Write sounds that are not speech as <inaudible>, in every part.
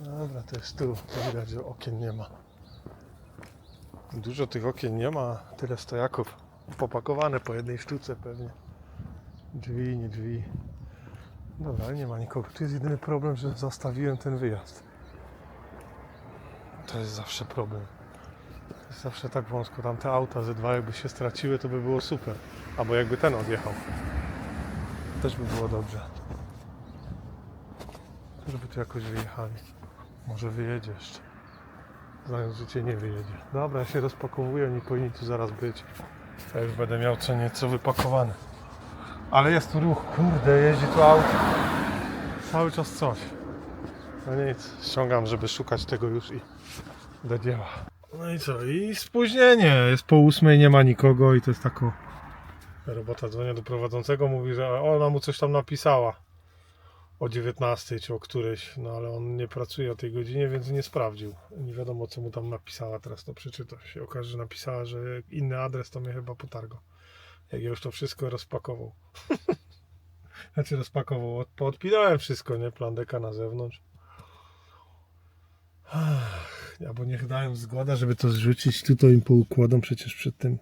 Dobra, to jest tu. Widać, że okien nie ma. Dużo tych okien nie ma, tyle stojaków. Popakowane po jednej sztuce pewnie. Drzwi, nie drzwi. Dobra, nie ma nikogo. Tu jest jedyny problem, że zostawiłem ten wyjazd. To jest zawsze problem. Jest zawsze tak wąsko. Tam te auta ze dwa jakby się straciły, to by było super. Albo jakby ten odjechał. Też by było dobrze. Żeby tu jakoś wyjechali. Może wyjedzie jeszcze. Znając życie nie wyjedzie. Dobra, ja się rozpakowuję, oni powinni tu zaraz być. Ja już będę miał co nieco wypakowane. Ale jest tu ruch, kurde, jeździ tu auto. Cały czas coś. No nic, ściągam, żeby szukać tego już i do dzieła. No i co? I spóźnienie. Jest po ósmej, nie ma nikogo i to jest tako. Robota dzwonię do prowadzącego, mówi, że ona mu coś tam napisała o 19 czy o którejś, no ale on nie pracuje o tej godzinie, więc nie sprawdził. Nie wiadomo co mu tam napisała, teraz to przeczyta. Się okaże, że napisała, że inny adres to mnie chyba potargo. Jak ja już to wszystko rozpakował. <laughs> znaczy rozpakował, od- poodpinałem wszystko, nie? Plandeka na zewnątrz. Ach, albo niech dają zgodę, żeby to zrzucić, tu to im poukładam przecież przed tym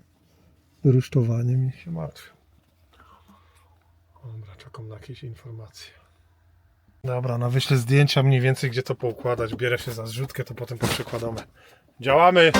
rusztowaniem i się martwią. Dobra, czekam na jakieś informacje. Dobra, no wyślę zdjęcia mniej więcej, gdzie to poukładać. Bierę się za zrzutkę, to potem poprzekładamy. Działamy!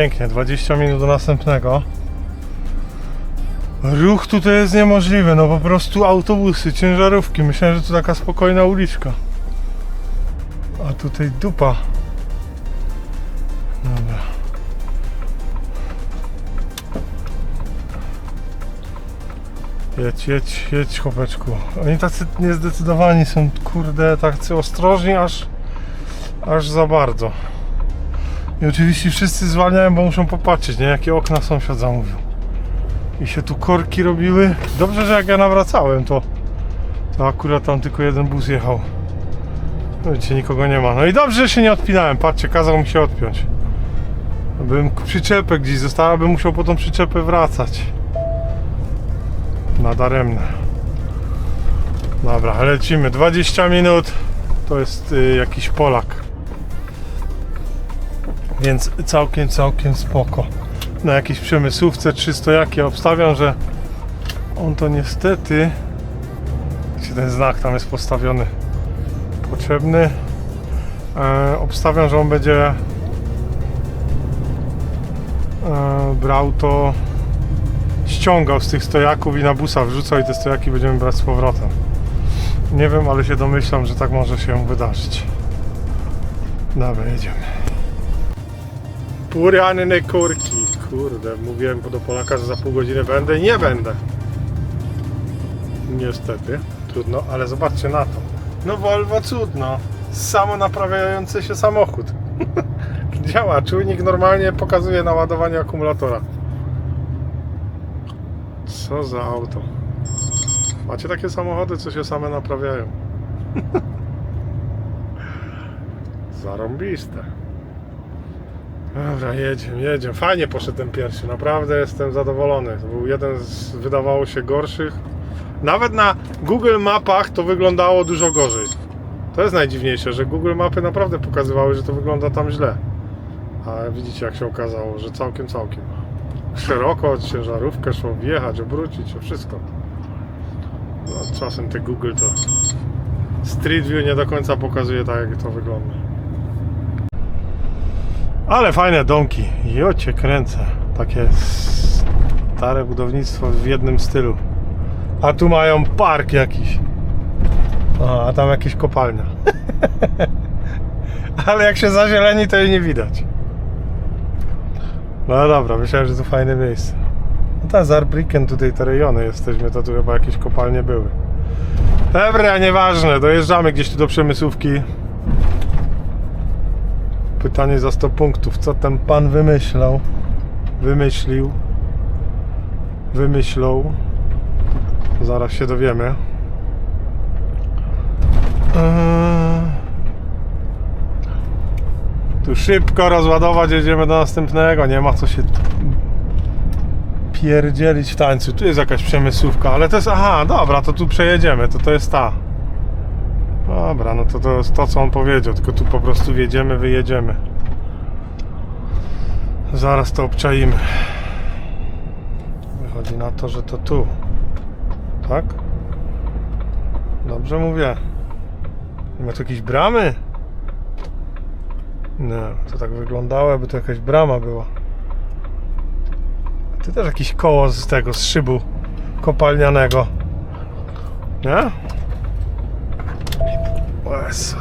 Pięknie, 20 minut do następnego. Ruch tutaj jest niemożliwy, no po prostu autobusy, ciężarówki. Myślałem, że to taka spokojna uliczka. A tutaj dupa. Dobra. Jedź, jedź, jedź chłopeczku. Oni tacy niezdecydowani są, kurde, tacy ostrożni, aż, aż za bardzo. I oczywiście wszyscy zwalniają, bo muszą popatrzeć, nie? Jakie okna sąsiad zamówił. I się tu korki robiły. Dobrze, że jak ja nawracałem, to, to akurat tam tylko jeden bus jechał. No widzicie, nikogo nie ma. No i dobrze, że się nie odpinałem. Patrzcie, kazał mi się odpiąć. Bym przyczepę gdzieś została, bym musiał po tą przyczepę wracać. Nadaremne. Dobra, lecimy. 20 minut. To jest y, jakiś Polak. Więc całkiem, całkiem spoko. Na jakiejś przemysłówce 300 jak ja obstawiam, że on to niestety gdzie ten znak tam jest postawiony potrzebny e, obstawiam, że on będzie e, brał to ściągał z tych stojaków i na busa wrzucał i te stojaki będziemy brać z powrotem. Nie wiem, ale się domyślam, że tak może się wydarzyć. Dobra, jedziemy Purane kurki. Kurde, mówiłem do Polaka, że za pół godziny będę i nie będę. Niestety, trudno, ale zobaczcie na to. No Volvo cudno. Samo naprawiający się samochód. <laughs> Działa, czujnik normalnie pokazuje naładowanie akumulatora. Co za auto. Macie takie samochody, co się same naprawiają. <laughs> Zarąbiste. Dobra, jedziemy, jedziemy. Fajnie poszedł ten pierwszy, naprawdę jestem zadowolony. To był jeden z, wydawało się, gorszych. Nawet na Google Mapach to wyglądało dużo gorzej. To jest najdziwniejsze, że Google Mapy naprawdę pokazywały, że to wygląda tam źle. A widzicie, jak się okazało, że całkiem, całkiem. Szeroko, ciężarówkę szło wjechać, obrócić, wszystko. No, czasem te Google to Street View nie do końca pokazuje tak, jak to wygląda. Ale fajne domki. Jocie kręcę. Takie stare budownictwo w jednym stylu. A tu mają park jakiś. A, tam jakieś kopalnia. <laughs> Ale jak się zazieleni, to jej nie widać. No dobra, myślałem, że to fajne miejsce. No ta Zarbriken tutaj te rejony jesteśmy, to tu chyba jakieś kopalnie były. Dobra, nieważne, dojeżdżamy gdzieś tu do przemysłówki. Pytanie za 100 punktów. Co ten pan wymyślał? Wymyślił. Wymyślał. Zaraz się dowiemy. Eee. Tu szybko rozładować, jedziemy do następnego. Nie ma co się pierdzielić w tańcu. Tu jest jakaś przemysłówka, ale to jest. Aha, dobra, to tu przejedziemy. To to jest ta. Dobra, no to to jest to, co on powiedział. Tylko tu po prostu wjedziemy, wyjedziemy. Zaraz to obczaimy. Wychodzi na to, że to tu. Tak? Dobrze mówię. Nie ma tu jakiejś bramy? Nie, to tak wyglądało, jakby to jakaś brama była. Ty też jakieś koło z tego, z szybu kopalnianego. Nie? Jezu.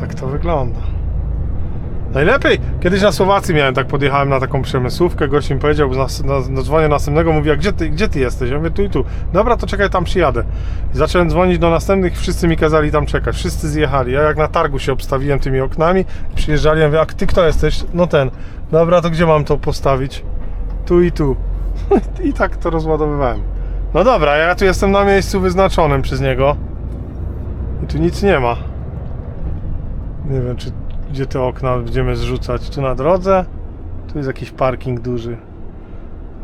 Tak to wygląda. Najlepiej! Kiedyś na Słowacji miałem, tak podjechałem na taką przemysłówkę, gość mi powiedział, na, na, na dzwonię następnego, mówi, a gdzie ty, gdzie ty jesteś? Ja mówię, tu i tu. Dobra, to czekaj, tam przyjadę. I zacząłem dzwonić do następnych, wszyscy mi kazali tam czekać, wszyscy zjechali. Ja jak na targu się obstawiłem tymi oknami, przyjeżdżali, ja mówię, a ty kto jesteś? No ten. Dobra, to gdzie mam to postawić? Tu i tu. <laughs> I tak to rozładowywałem. No dobra, ja tu jestem na miejscu wyznaczonym przez niego. I tu nic nie ma. Nie wiem, czy gdzie te okna będziemy zrzucać. Tu na drodze. Tu jest jakiś parking duży.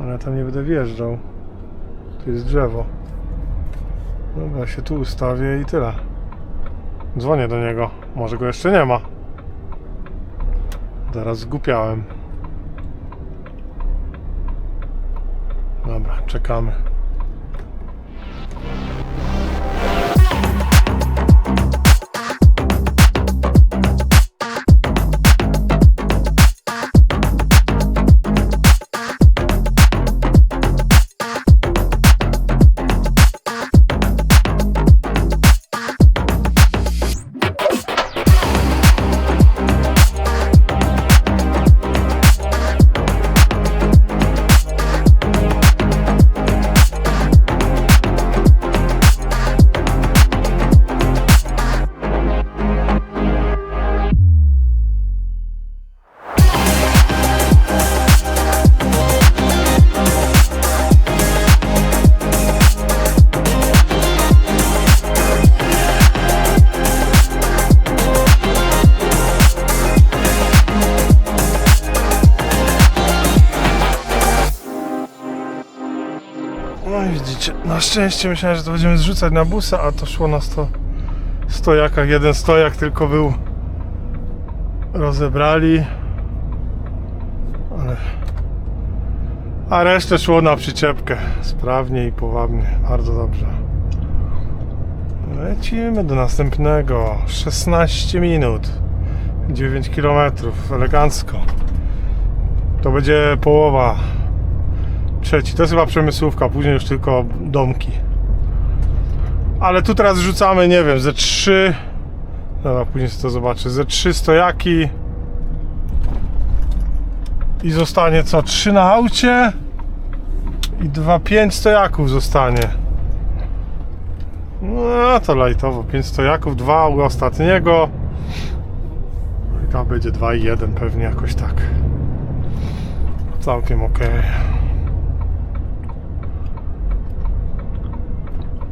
Ale ja tam nie będę wjeżdżał. Tu jest drzewo. Dobra, się tu ustawię i tyle. Dzwonię do niego. Może go jeszcze nie ma. Teraz zgupiałem. Dobra, czekamy. Szczęście myślałem, że to będziemy zrzucać na busa, a to szło na sto, stojakach. Jeden stojak tylko był rozebrali. Ale... A resztę szło na przyczepkę. Sprawnie i powabnie. Bardzo dobrze. Lecimy do następnego. 16 minut. 9 km. Elegancko. To będzie połowa trzeci. To jest chyba przemysłówka, później już tylko domki. Ale tu teraz rzucamy, nie wiem, ze trzy. Dobra, później sobie to zobaczę. Ze trzy stojaki. I zostanie co? Trzy na aucie. I dwa, pięć stojaków zostanie. No to lajtowo. Pięć stojaków, dwa u ostatniego. I tam będzie dwa i jeden pewnie jakoś tak. Całkiem okej.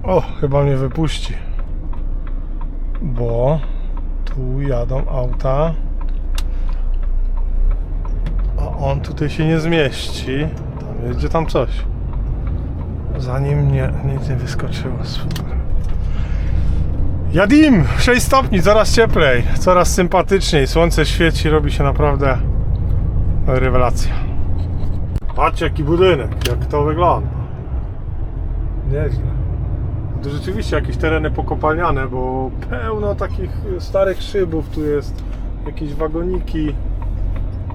O, chyba mnie wypuści. Bo tu jadą auta. A on tutaj się nie zmieści. Tam jedzie tam coś. Zanim mnie nic nie wyskoczyło. Super. Jadim! 6 stopni, coraz cieplej, coraz sympatyczniej. Słońce świeci, robi się naprawdę rewelacja. Patrzcie jaki budynek, jak to wygląda. Nieźle. To rzeczywiście jakieś tereny pokopalniane, bo pełno takich starych szybów tu jest, jakieś wagoniki,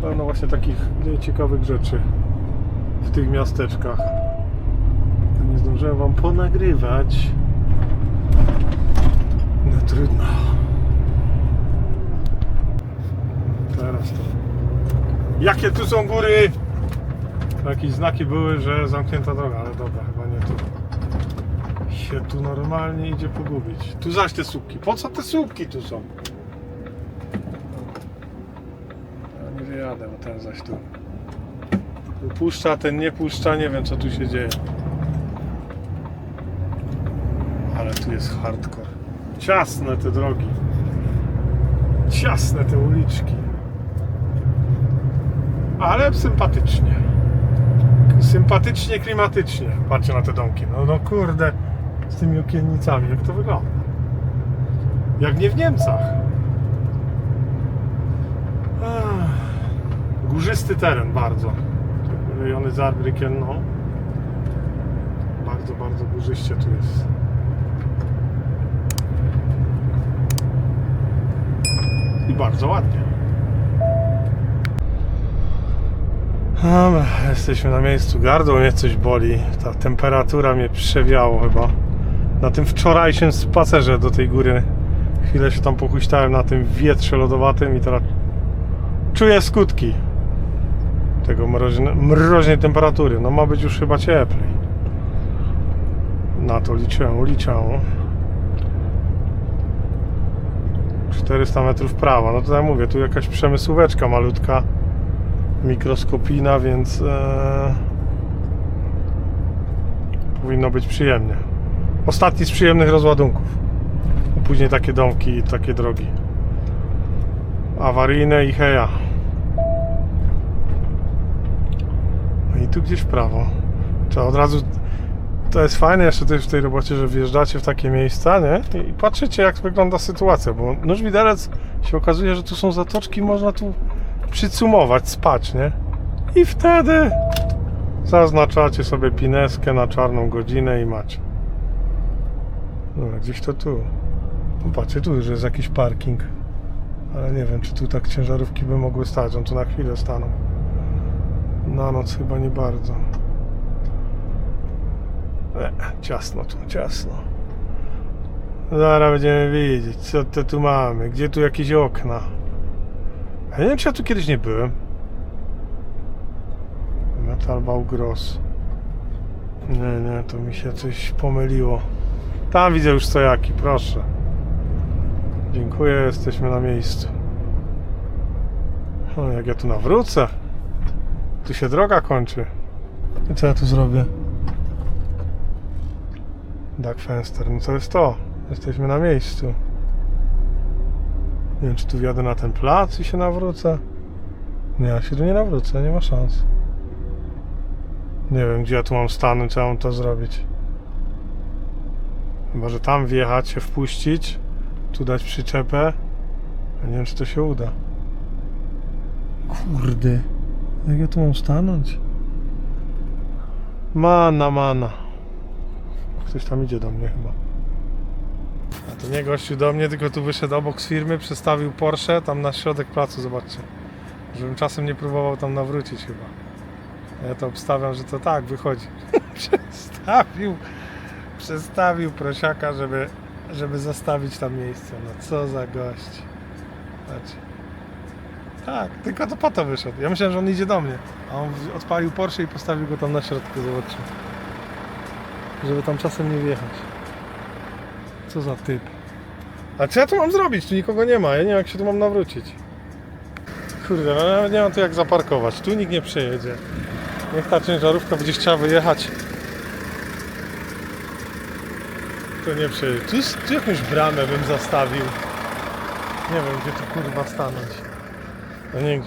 pełno właśnie takich ciekawych rzeczy w tych miasteczkach. Nie zdążyłem Wam ponagrywać. No trudno. Teraz to. Jakie tu są góry? Jakieś znaki były, że zamknięta droga, ale dobra. Się tu normalnie idzie pogubić. Tu zaś te słupki. Po co te słupki tu są? Ja nie wyjadę, bo ten zaś tu. Tu puszcza, ten nie puszcza, nie wiem co tu się dzieje. Ale tu jest hardcore. Ciasne te drogi. Ciasne te uliczki. Ale sympatycznie. Sympatycznie, klimatycznie. Patrzcie na te domki. No, no kurde, z tymi okiennicami, jak to wygląda. Jak nie w Niemcach. Ach, górzysty teren bardzo. Rejony Saarbrücken, no. Bardzo, bardzo górzyście tu jest. I bardzo ładnie. Jesteśmy na miejscu. Gardło mnie coś boli. Ta temperatura mnie przewiało chyba. Na tym wczorajszym spacerze do tej góry chwilę się tam pochuśtałem na tym wietrze lodowatym i teraz czuję skutki tego mroźne, mroźnej temperatury. No ma być już chyba cieplej. Na to liczę, liczę. 400 metrów prawa. No ja mówię, tu jakaś przemysłóweczka malutka mikroskopijna, więc e, powinno być przyjemnie. Ostatni z przyjemnych rozładunków. Później takie domki i takie drogi. Awaryjne i heja. No i tu gdzieś w prawo. Trzeba od razu. To jest fajne jeszcze też w tej robocie, że wjeżdżacie w takie miejsca, nie? I patrzycie jak wygląda sytuacja, bo nóż widelec się okazuje, że tu są zatoczki, można tu przycumować, spać, nie? I wtedy zaznaczacie sobie pineskę na czarną godzinę i macie. No, gdzieś to tu. No, patrzcie, tu już jest jakiś parking. Ale nie wiem, czy tu tak ciężarówki by mogły stać. On tu na chwilę staną. Na noc chyba nie bardzo. E, ciasno tu, ciasno. Zaraz będziemy widzieć, co to tu mamy. Gdzie tu jakieś okna? Ja nie wiem, czy ja tu kiedyś nie byłem. Metal Gross. Nie, nie, to mi się coś pomyliło. Tam widzę już stojaki, proszę. Dziękuję, jesteśmy na miejscu. O, jak ja tu nawrócę. Tu się droga kończy. I co ja tu zrobię? Duck Fenster, no to jest to. Jesteśmy na miejscu. Nie wiem, czy tu wjadę na ten plac i się nawrócę. Nie, ja się tu nie nawrócę, nie ma szans. Nie wiem, gdzie ja tu mam stanąć, co ja mam to zrobić. Chyba, że tam wjechać, się wpuścić, tu dać przyczepę. Ja nie wiem, czy to się uda. Kurde, jak ja tu mam stanąć? Mana, mana. Ktoś tam idzie do mnie chyba. A to nie gościu do mnie, tylko tu wyszedł obok z firmy, przestawił Porsche tam na środek placu, zobaczcie. Żebym czasem nie próbował tam nawrócić chyba. Ja to obstawiam, że to tak wychodzi. <laughs> przestawił, przestawił prosiaka, żeby, żeby zostawić tam miejsce. No co za gość. Patrz. Tak, tylko to po to wyszedł. Ja myślałem, że on idzie do mnie. A on odpalił Porsche i postawił go tam na środku, zobaczcie. Żeby tam czasem nie wjechać. Co za typ. A co ja tu mam zrobić? Tu nikogo nie ma. Ja nie wiem jak się tu mam nawrócić. Kurde, no nawet nie mam tu jak zaparkować. Tu nikt nie przejedzie. Niech ta ciężarówka będzie chciała wyjechać. To nie przejedzie. Tu, s- tu jakąś bramę bym zastawił. Nie wiem gdzie tu kurwa stanąć. No nie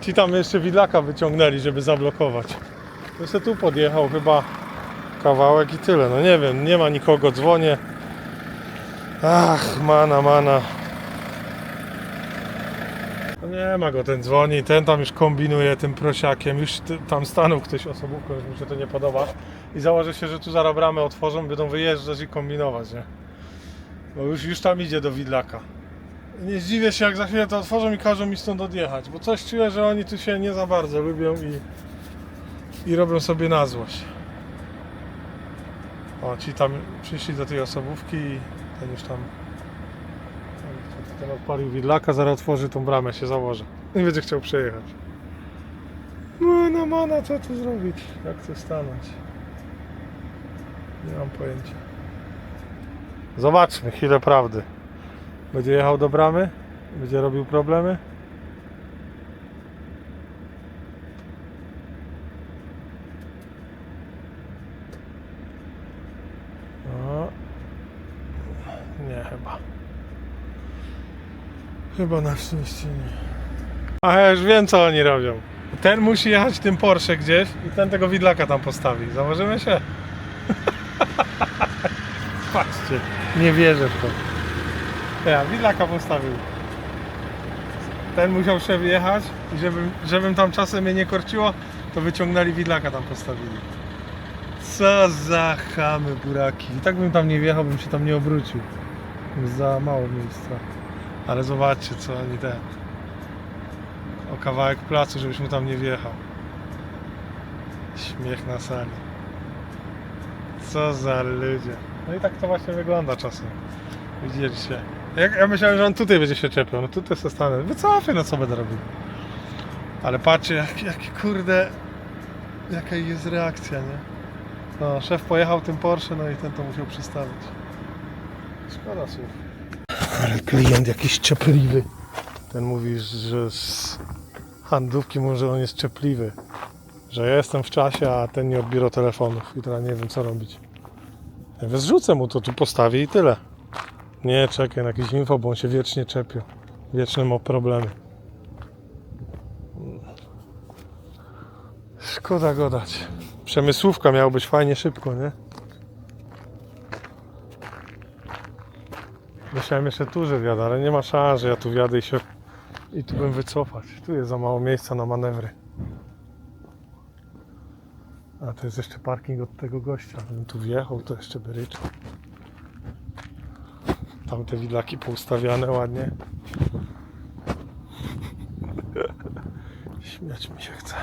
Ci tam jeszcze widlaka wyciągnęli, żeby zablokować. Se tu podjechał chyba kawałek i tyle. No nie wiem, nie ma nikogo, dzwonię. Ach, mana, mana. No nie ma go, ten dzwoni, ten tam już kombinuje tym prosiakiem. Już tam stanął ktoś osobówką, już mi się to nie podoba. I założę się, że tu zaraz bramę otworzą, będą wyjeżdżać i kombinować, nie? Bo już, już tam idzie do Widlaka. Nie zdziwię się, jak za chwilę to otworzą i każą mi stąd odjechać, bo coś czuję, że oni tu się nie za bardzo lubią i, i robią sobie na złość. O, ci tam przyszli do tej osobówki i ten już tam ten- odpalił widlaka, zaraz otworzy tą bramę, się założy. I będzie chciał przejechać. No, no, mana, co tu zrobić? Jak tu stanąć? Nie mam pojęcia. Zobaczmy, chwilę prawdy. Będzie jechał do bramy? Będzie robił problemy? O. Nie, chyba. Chyba na szczęście nie. A ja już wiem co oni robią. Ten musi jechać tym Porsche gdzieś i ten tego widlaka tam postawi. Założymy się? Patrzcie, nie wierzę w to. Ja, widlaka postawił. Ten musiał szef jechać i żebym, żebym tam czasem mnie nie korciło, to wyciągnęli widlaka tam postawili. Co za chamy buraki. I tak bym tam nie wjechał, bym się tam nie obrócił. Za mało miejsca. Ale zobaczcie co oni te. O kawałek placu, żebyś mu tam nie wjechał. Śmiech na sali. Co za ludzie. No i tak to właśnie wygląda czasem. Widzieliście. Ja myślałem, że on tutaj będzie się czepiał. No tutaj se stanę. Wycofaj, no co będę robił. Ale patrzcie, jak, jak kurde. Jaka jest reakcja, nie? No, szef pojechał tym Porsche, no i ten to musiał przystawić. Szkoda słów. Ale klient jakiś czepliwy. Ten mówi, że z handlówki może on jest czepliwy. Że ja jestem w czasie, a ten nie odbiera telefonów i teraz nie wiem co robić. Zrzucę mu to tu postawię i tyle. Nie, czekaj na jakieś info, bo on się wiecznie czepił. Wieczne ma problemy. Szkoda gadać. Przemysłówka miała być fajnie szybko, nie? Myślałem jeszcze tu, że ale nie ma szans, że ja tu wjadę i się i tu bym wycofać. Tu jest za mało miejsca na manewry. A to jest jeszcze parking od tego gościa. Gdybym tu wjechał, to jeszcze by ryczał. Tam te widlaki poustawiane ładnie. <laughs> Śmiać mi się chce.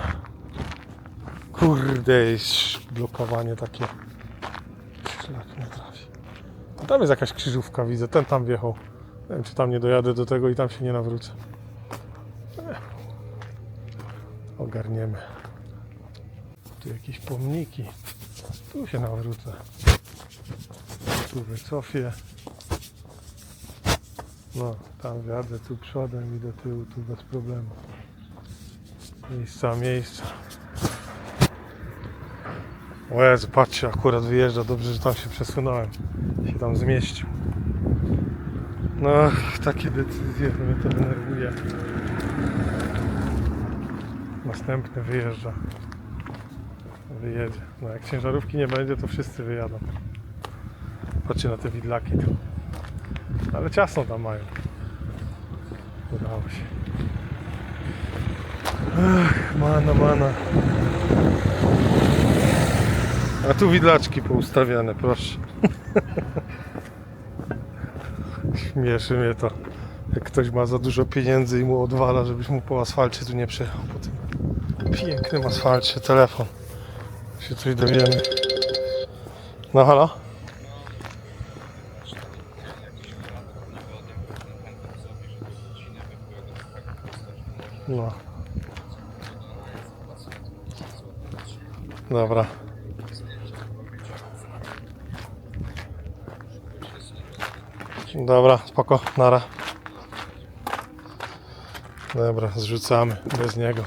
Kurde, jest blokowanie takie. Szlak nie trafi. A Tam jest jakaś krzyżówka, widzę. Ten tam wjechał. Nie wiem, czy tam nie dojadę do tego i tam się nie nawrócę. Ogarniemy. Tu jakieś pomniki. Tu się nawrócę. Tu wycofię. No, tam wjadę tu przodem i do tyłu, tu bez problemu. Miejsca, miejsca. Jezu, patrzcie, akurat wyjeżdża, dobrze, że tam się przesunąłem. Się tam zmieścił. No, takie decyzje, mnie to denerwuje. Następny wyjeżdża. Wyjedzie. No jak ciężarówki nie będzie, to wszyscy wyjadą. Patrzcie na te widlaki. Ale ciasno tam mają. Udało się. Ach, mana, mana. A tu widlaczki poustawiane, proszę. <laughs> Śmieszy mnie to. Jak ktoś ma za dużo pieniędzy i mu odwala, żebyś mu po asfalcie tu nie przejechał po tym pięknym asfalcie. Telefon. Się coś dowiemy. No halo? No. Dobra. Dobra, spoko, nara. Dobra, zrzucamy bez niego.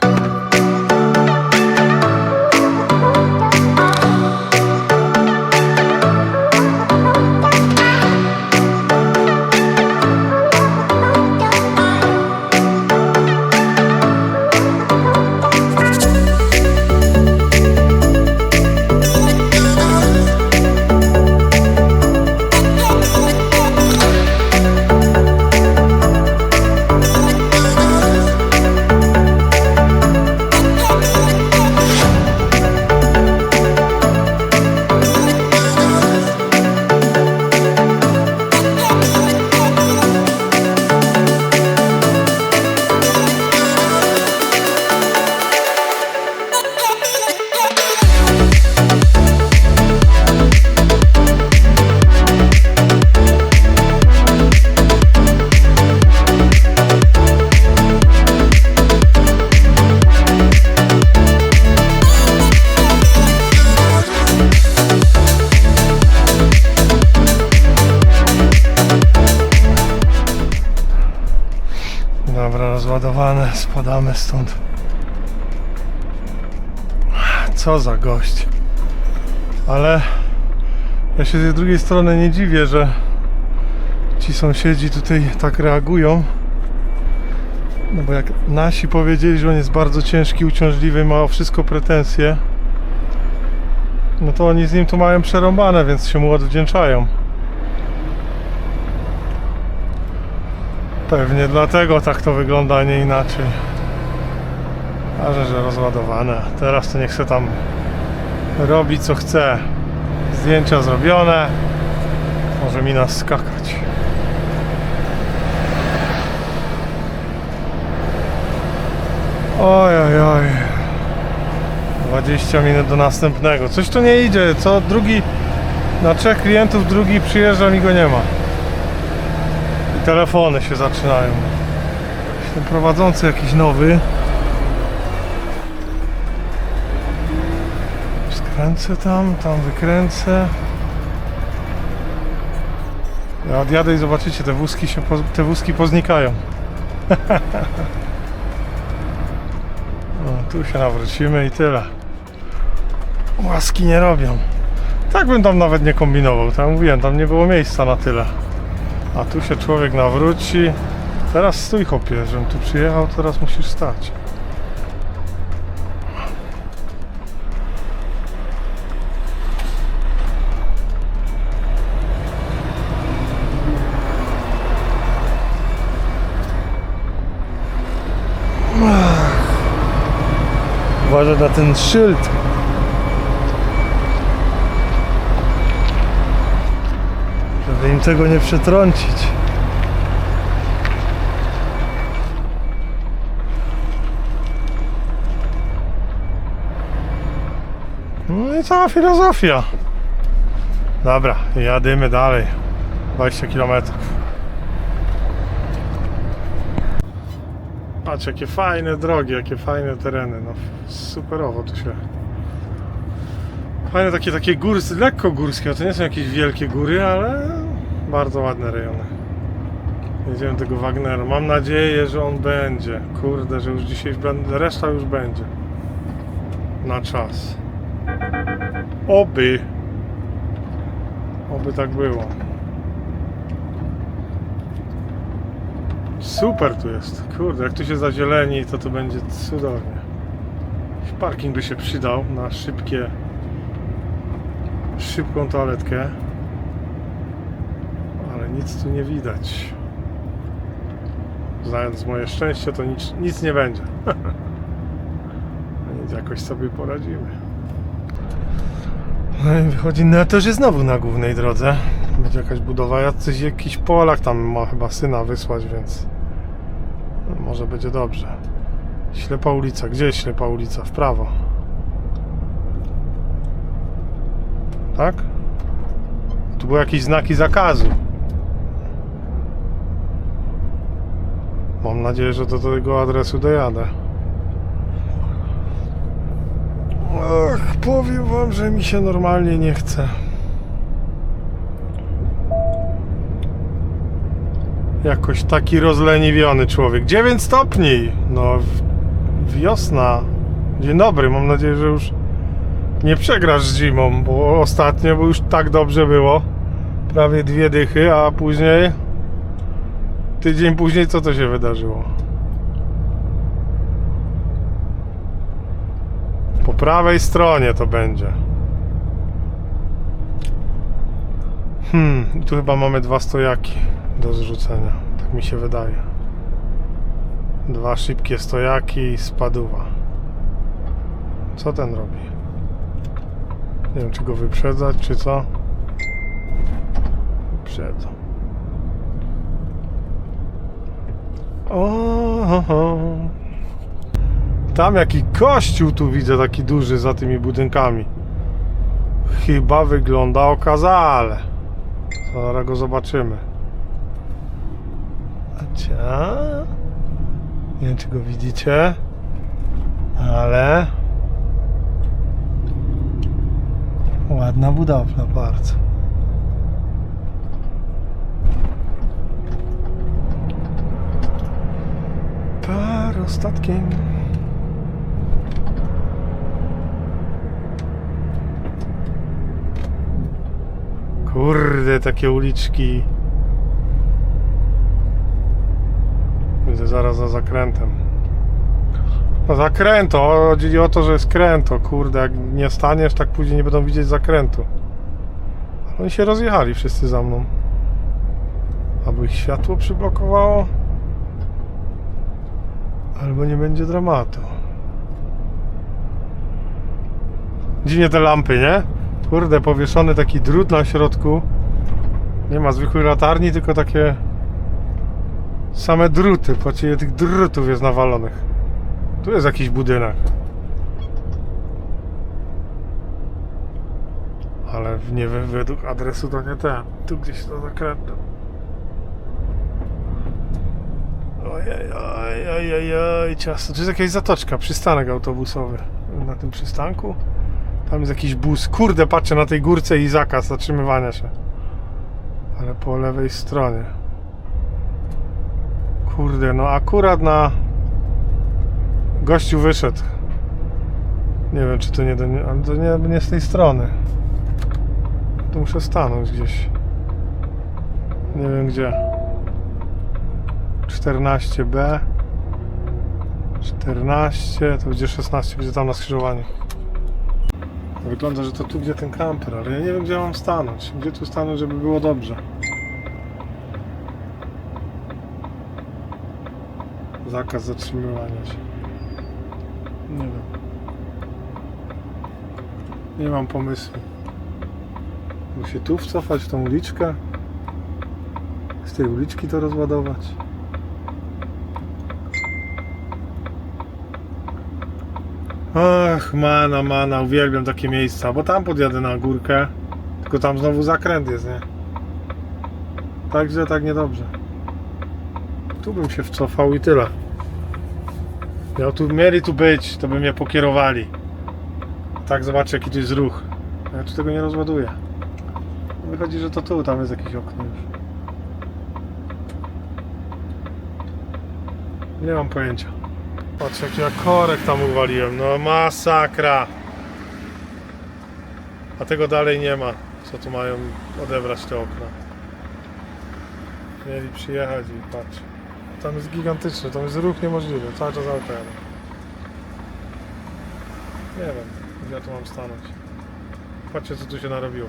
Spadamy stąd. Co za gość. Ale ja się z drugiej strony nie dziwię, że ci sąsiedzi tutaj tak reagują. No bo jak nasi powiedzieli, że on jest bardzo ciężki, uciążliwy, ma o wszystko pretensje, no to oni z nim tu mają przerąbane, więc się mu odwdzięczają. Pewnie dlatego tak to wygląda, a nie inaczej. A że, że rozładowane. Teraz to niech se tam robi co chce. Zdjęcia zrobione. Może mi nas skakać. Oj, oj, oj. 20 minut do następnego. Coś tu nie idzie. Co drugi na trzech klientów, drugi przyjeżdża, mi go nie ma. Telefony się zaczynają. Ten prowadzący jakiś nowy. Skręcę tam, tam wykręcę. Ja odjadę i zobaczycie, te wózki, się, te wózki poznikają. <laughs> O, tu się nawrócimy i tyle. Łaski nie robią. Tak bym tam nawet nie kombinował. Tam mówiłem, tam nie było miejsca na tyle. A tu się człowiek nawróci. Teraz stój chłopie, żebym tu przyjechał, teraz musisz stać. Uważaj na ten szyld. Tego nie przetrącić. No i cała filozofia. Dobra, jadymy dalej. 20 km. Patrz, jakie fajne drogi, jakie fajne tereny. No, superowo tu się. Fajne takie, takie górskie, lekko górskie. To nie są jakieś wielkie góry, ale bardzo ładne rejony. Jedziemy tego Wagnera. Mam nadzieję, że on będzie. Kurde, że już dzisiaj reszta już będzie. Na czas. Oby. Oby tak było. Super tu jest. Kurde, jak tu się zazieleni, to to będzie cudownie. Parking by się przydał na szybkie, szybką toaletkę. Nic tu nie widać. Znając moje szczęście, to nic, nic nie będzie. <laughs> Jakoś sobie poradzimy. No i wychodzi na to, że znowu na głównej drodze. Będzie jakaś budowa. Jacyś jakiś Polak tam ma chyba syna wysłać, więc może będzie dobrze. Ślepa ulica. Gdzie jest ślepa ulica? W prawo. Tak? Tu były jakieś znaki zakazu. Mam nadzieję, że do tego adresu dojadę. Ach, powiem wam, że mi się normalnie nie chce. Jakoś taki rozleniwiony człowiek. 9 stopni! No, wiosna. Dzień dobry, mam nadzieję, że już nie przegrasz zimą, bo ostatnio już tak dobrze było. Prawie dwie dychy, a później... Tydzień później co to się wydarzyło? Po prawej stronie to będzie. Hmm, tu chyba mamy dwa stojaki do zrzucenia. Tak mi się wydaje. Dwa szybkie stojaki i spaduwa. Co ten robi? Nie wiem, czy go wyprzedzać, czy co? Wyprzedza. O, ho, ho. Tam jaki kościół tu widzę, taki duży za tymi budynkami. Chyba wygląda okazale. Zaraz go zobaczymy. Acia. Nie wiem, czy go widzicie, ale ładna budowla bardzo. Parostatkiem. Kurde, takie uliczki. Widzę zaraz za zakrętem. No zakręto, chodzi o to, że jest kręto. Kurde, jak nie staniesz, tak później nie będą widzieć zakrętu. Oni się rozjechali wszyscy za mną. Albo ich światło przyblokowało. Albo nie będzie dramatu. Dziwnie te lampy, nie? Kurde, powieszony taki drut na środku. Nie ma zwykłej latarni, tylko takie same druty. Patrzcie, tych drutów jest nawalonych. Tu jest jakiś budynek. Ale nie we- według adresu to nie ten. Tu gdzieś to zakrętem. Ojej, oj, oj, oj, ciasto. Tu jest jakaś zatoczka, przystanek autobusowy. Na tym przystanku? Tam jest jakiś bus. Kurde, patrzę na tej górce i zakaz zatrzymywania się. Ale po lewej stronie. Kurde, no akurat na... Gościu wyszedł. Nie wiem, czy to nie do nie, ale to nie, nie z tej strony. Tu muszę stanąć gdzieś. Nie wiem gdzie. 14B. 14, to będzie 16, będzie tam na skrzyżowaniu. Wygląda, że to tu gdzie ten kamper, ale ja nie wiem gdzie mam stanąć. Gdzie tu stanąć, żeby było dobrze. Zakaz zatrzymywania się. Nie wiem. Nie mam pomysłu. Muszę tu wcofać w tą uliczkę. Z tej uliczki to rozładować. Ach, mana, mana, uwielbiam takie miejsca, bo tam podjadę na górkę, tylko tam znowu zakręt jest, nie? Także tak niedobrze. Tu bym się wcofał i tyle. Miał tu, mieli tu być, to by mnie pokierowali. Tak, zobaczę jaki tu jest ruch. Ja tu tego nie rozładuję. Wychodzi, że to tu, tam jest jakieś okno już. Nie mam pojęcia. Patrz jaki ja korek tam uwaliłem, no masakra. A tego dalej nie ma, co tu mają odebrać te okna. Mieli przyjechać i patrz. Tam jest gigantyczny, tam jest ruch niemożliwy, cały czas auto jadą. Nie wiem, gdzie ja tu mam stanąć. Patrzcie co tu się narobiło.